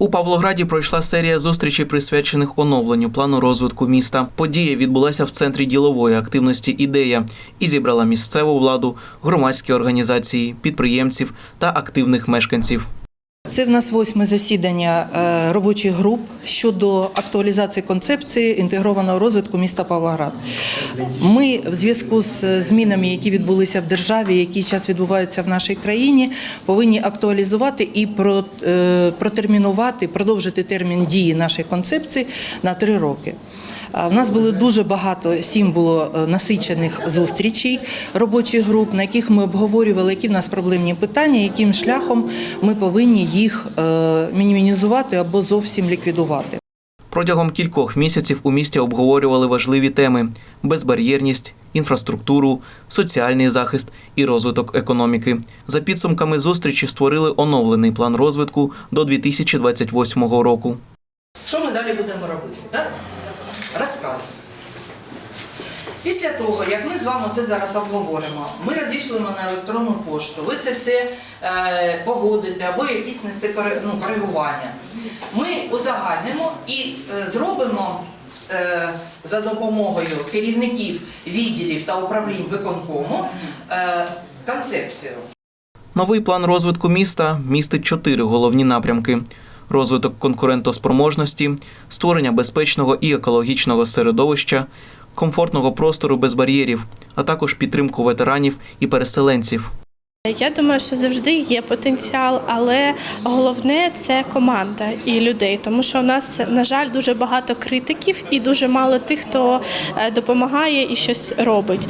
У Павлограді пройшла серія зустрічей, присвячених оновленню плану розвитку міста. Подія відбулася в центрі ділової активності ідея і зібрала місцеву владу, громадські організації, підприємців та активних мешканців. Це в нас восьме засідання е, робочих груп щодо актуалізації концепції інтегрованого розвитку міста Павлоград. Ми в зв'язку з змінами, які відбулися в державі, які зараз відбуваються в нашій країні, повинні актуалізувати і е, протермінувати, продовжити термін дії нашої концепції на три роки. В нас було дуже багато, сім було е, насичених зустрічей робочих груп, на яких ми обговорювали, які в нас проблемні питання, яким шляхом ми повинні їх е, мінімізувати або зовсім ліквідувати. Протягом кількох місяців у місті обговорювали важливі теми: безбар'єрність, інфраструктуру, соціальний захист і розвиток економіки. За підсумками зустрічі створили оновлений план розвитку до 2028 року. Що ми далі будемо робити? Так? Розказую. Після того, як ми з вами це зараз обговоримо, ми розійшлимо на електронну пошту, ви це все е, погодите або якісь нести ну, коригування. Ми узагальнимо і е, зробимо е, за допомогою керівників відділів та управлінь виконкому е, концепцію. Новий план розвитку міста містить чотири головні напрямки: розвиток конкурентоспроможності, створення безпечного і екологічного середовища, комфортного простору без бар'єрів, а також підтримку ветеранів і переселенців. Я думаю, що завжди є потенціал, але головне це команда і людей, тому що у нас, на жаль, дуже багато критиків і дуже мало тих, хто е, допомагає і щось робить.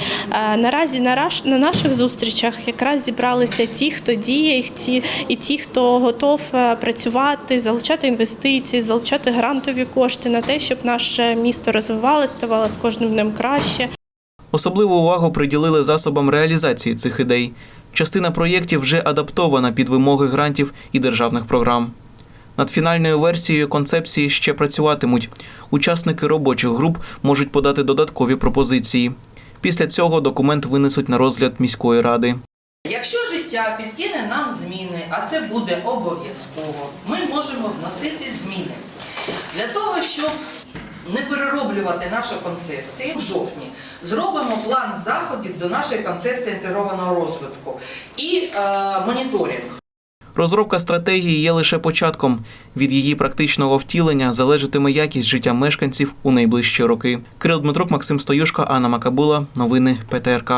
Е, Наразі на на наших зустрічах якраз зібралися ті, хто діє, і ті, і ті, хто готов е, працювати, залучати інвестиції, залучати грантові кошти на те, щоб наше місто розвивалося, ставало з кожним днем краще. Особливу увагу приділили засобам реалізації цих ідей. Частина проєктів вже адаптована під вимоги грантів і державних програм. Над фінальною версією концепції ще працюватимуть. Учасники робочих груп можуть подати додаткові пропозиції. Після цього документ винесуть на розгляд міської ради. Якщо життя підкине нам зміни, а це буде обов'язково, ми можемо вносити зміни. Для того, щоб не перероблювати нашу концепцію, в жовтні зробимо план заходів до нашої концепції інтегрованого розвитку і е, моніторинг. Розробка стратегії є лише початком. Від її практичного втілення залежатиме якість життя мешканців у найближчі роки. Кирил Дмитрук, Максим Стоюшко, Анна Макабула. Новини ПТРК.